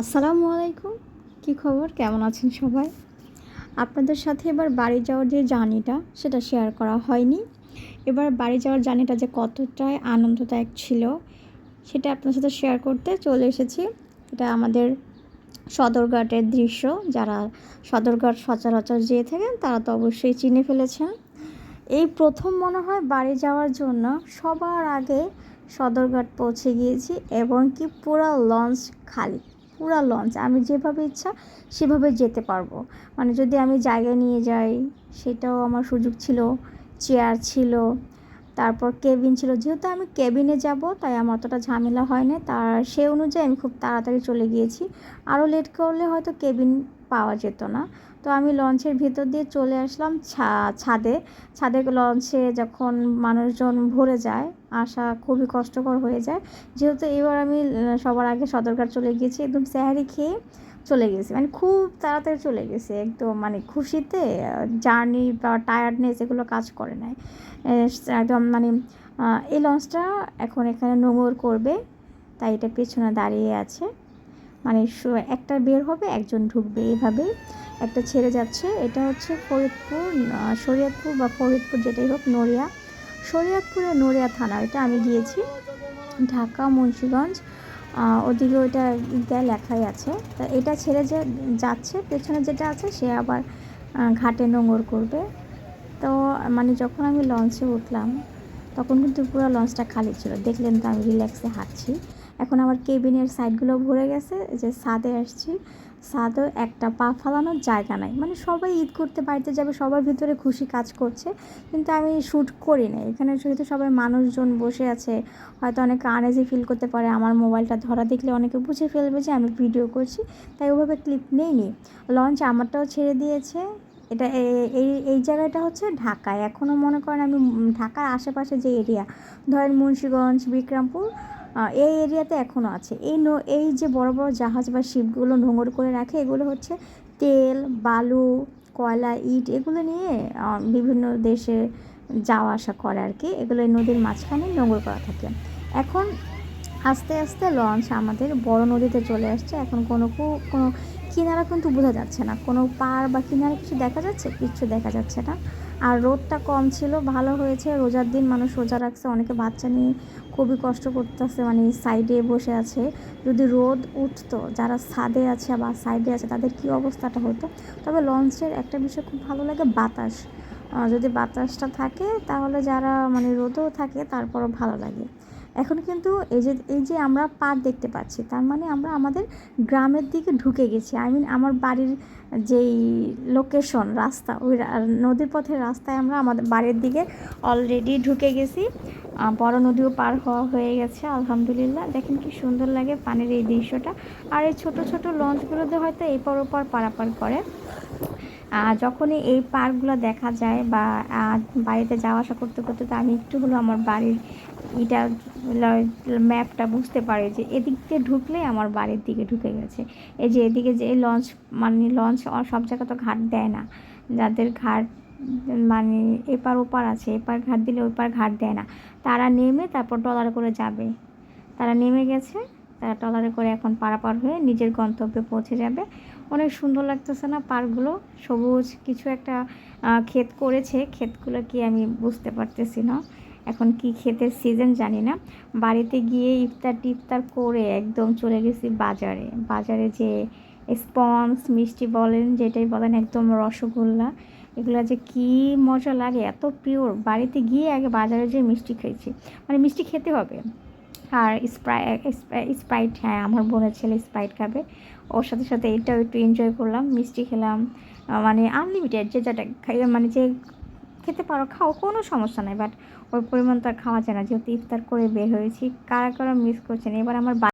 আসসালামু আলাইকুম। কী খবর? কেমন আছেন সবাই? আপনাদের সাথে এবার বাড়ি যাওয়ার যে জার্নিটা, সেটা শেয়ার করা হয়নি। এবার বাড়ি যাওয়ার জার্নিটা যে কতটাই আনন্দদায়ক ছিল, সেটা আপনার সাথে শেয়ার করতে চলে এসেছি। এটা আমাদের সদরঘাটের দৃশ্য। যারা সদরঘাট সচরাচর যেয়ে থাকেন, তারা তো অবশ্যই চিনে ফেলেছেন। এই প্রথম মনে হয় বাড়ি যাওয়ার জন্য সবার আগে সদরঘাট পৌঁছে গিয়েছি এবং কি পুরো লঞ্চ খালি। পুরা লঞ্চ, আমি যেভাবে ইচ্ছা সেভাবে যেতে পারব। মানে যদি আমি জায়গায় নিয়ে যাই, সেটাও আমার সুযোগ ছিল, চেয়ার ছিল, তারপর কেবিন ছিল। যেহেতু আমি কেবিনে যাব, তাই আমার অতটা ঝামেলা হয় না। তার সে অনুযায়ী আমি খুব তাড়াতাড়ি চলে গিয়েছি। আরও লেট করলে হয়তো কেবিন পাওয়া যেত না। তো আমি লঞ্চের ভিতর দিয়ে চলে আসলাম ছাদে। ছাদে লঞ্চে যখন মানুষজন ভরে যায়, আসা খুবই কষ্টকর হয়ে যায়। যেহেতু এবার আমি সবার আগে সদরঘাট চলে গিয়েছি, একদম স্যাহারি খেয়ে চলে গেছি। মানে খুব তাড়াতাড়ি চলে গেছে, একদম মানে খুশিতে, জার্নি বা টায়ার্ডনেস এগুলো কাজ করে নাই। একদম মানে এই লঞ্চটা এখন এখানে নোংর করবে, তাই এটা পেছনে দাঁড়িয়ে আছে। মানে একটা বের হবে, একজন ঢুকবে, এভাবেই। একটা ছেড়ে যাচ্ছে। এটা হচ্ছে ফরিদপুর শরীয়তপুর বা ফরিদপুর যেটাই হোক, নড়িয়া। শরীয়তপুরে নড়িয়া থানা, এটা আমি গিয়েছি। ঢাকা, মুন্সীগঞ্জ ওদিকে ওইটা দেয় লেখাই আছে। তা এটা ছেড়ে যে যাচ্ছে, পেছনে যেটা আছে, সে আবার ঘাটে নোংর করবে। তো মানে যখন আমি লঞ্চে উঠলাম, তখন কিন্তু পুরো লঞ্চটা খালি ছিল। দেখলেন তো আমি রিল্যাক্সে হাঁটছি। এখন আমার কেবিনের সাইডগুলো ভরে গেছে যে সাদে আসছি। সাদও একটা পা ফালানোর জায়গা নাই। মানে সবাই ঈদ করতে বাড়িতে যাবে, সবার ভিতরে খুশি কাজ করছে, কিন্তু আমি শ্যুট করি না এখানে যেহেতু সবাই মানুষজন বসে আছে, হয়তো অনেকে আনেজি ফিল করতে পারে, আমার মোবাইলটা ধরা দেখলে অনেকে বুঝে ফেলবে যে আমি ভিডিও করছি, তাই ওভাবে ক্লিপ নেইনি। লঞ্চ আমারটাও ছেড়ে দিয়েছে। এটা এই এই জায়গাটা হচ্ছে ঢাকায় এখনও মনে করেন আমি ঢাকার আশেপাশে যে এরিয়া ধরেন মুন্সীগঞ্জ, বিক্রমপুর এই এরিয়াতে এখনও আছে। এই নো, এই যে বড় বড় জাহাজ বা শিপগুলো নোংর করে রাখে, এগুলো হচ্ছে তেল, বালু, কয়লা, ইট, এগুলো নিয়ে বিভিন্ন দেশে যাওয়া আসা করে আর কি। এগুলো নদীর মাঝখানে নোংর করা থাকে। এখন আস্তে আস্তে লঞ্চ আমাদের বড় নদীতে চলে আসছে। এখন কোনো কোনো কিনারা কিন্তু বোঝা যাচ্ছে না। কোনো পার বা কিনারা কিছু দেখা যাচ্ছে? কিচ্ছু দেখা যাচ্ছে না। আর রোদটা কম ছিল, ভালো হয়েছে। রোজার দিন মানুষ রোজা রাখছে, অনেকে বাচ্চা নিয়ে খুবই কষ্ট করতেছে মানে সাইডে বসে আছে। যদি রোদ উঠতো, যারা ছাদে আছে বা সাইডে আছে, তাদের কি অবস্থাটা হতো? তবে লঞ্চের একটা বিষয় খুব ভালো লাগে, বাতাস। যদি বাতাসটা থাকে, তাহলে যারা মানে রোদও থাকে, তারপরও ভালো লাগে। এখন কিন্তু এই যে এই যে আমরা পার দেখতে পাচ্ছি, তার মানে আমরা আমাদের গ্রামের দিকে ঢুকে গেছি। আই মিন আমার বাড়ির যেই লোকেশন রাস্তা, ওই নদীর পথের রাস্তায় আমরা আমাদের বাড়ির দিকে অলরেডি ঢুকে গেছি। বড় নদীও পার হওয়া হয়ে গেছে, আলহামদুলিল্লাহ। দেখেন কি সুন্দর লাগে পানির এই দৃশ্যটা। আর এই ছোট ছোট লঞ্চগুলোতে হয়তো এই পর ওপর পারাপার করে। যখনই এই পার্কগুলো দেখা যায় বা বাড়িতে যাওয়া আসা করতে করতে তো আমি একটু হলো আমার বাড়ির এটা ম্যাপটা বুঝতে পারি যে এদিক দিয়ে ঢুকলে আমার বাড়ির দিকে ঢুকে গেছে। এই যে এদিকে যে লঞ্চ মানে লঞ্চ সব জায়গা তো ঘাট দেয় না। যাদের ঘাট মানে এপার ওপার আছে, এপার ঘাট দিলে ওপার ঘাট দেয় না। তারা নেমে তারপর ডলার করে যাবে। তারা নেমে গেছে তারা ট্রলারে করে এখন পারাপার হয়ে নিজের গন্তব্যে পৌঁছে যাবে। অনেক সুন্দর লাগতেছে না পার্কগুলো? সবুজ কিছু একটা ক্ষেত করেছে। ক্ষেতগুলো কি আমি বুঝতে পারতেছি না। এখন কি ক্ষেতের সিজন জানি না। বাড়িতে গিয়ে ইফতার টিফতার করে একদম চলে গেছি বাজারে। বাজারে যে স্পঞ্জ, মিষ্টি বলেন, যেটাই বলেন, একদম রসগোল্লা, এগুলো যে কী মজা লাগে, এত পিওর বাড়িতে গিয়ে আগে বাজারে যে মিষ্টি খেয়েছি মানে মিষ্টি খেতে হবে। আর স্প্রাই স্প্রাইট হ্যাঁ আমার বোনের ছেলে স্প্রাইট খাবে। ওর সাথে সাথে এটাও একটু এনজয় করলাম, মিষ্টি খেলাম মানে আনলিমিটেড যে যেটা খাই মানে যে খেতে পারো, খাও, কোনো সমস্যা নাই বাট ওই পরিমাণ তো আর খাওয়া যায় না। যেহেতু ইফতার করে বের হয়েছি, কারা কারা মিস করছেন? এবার আমার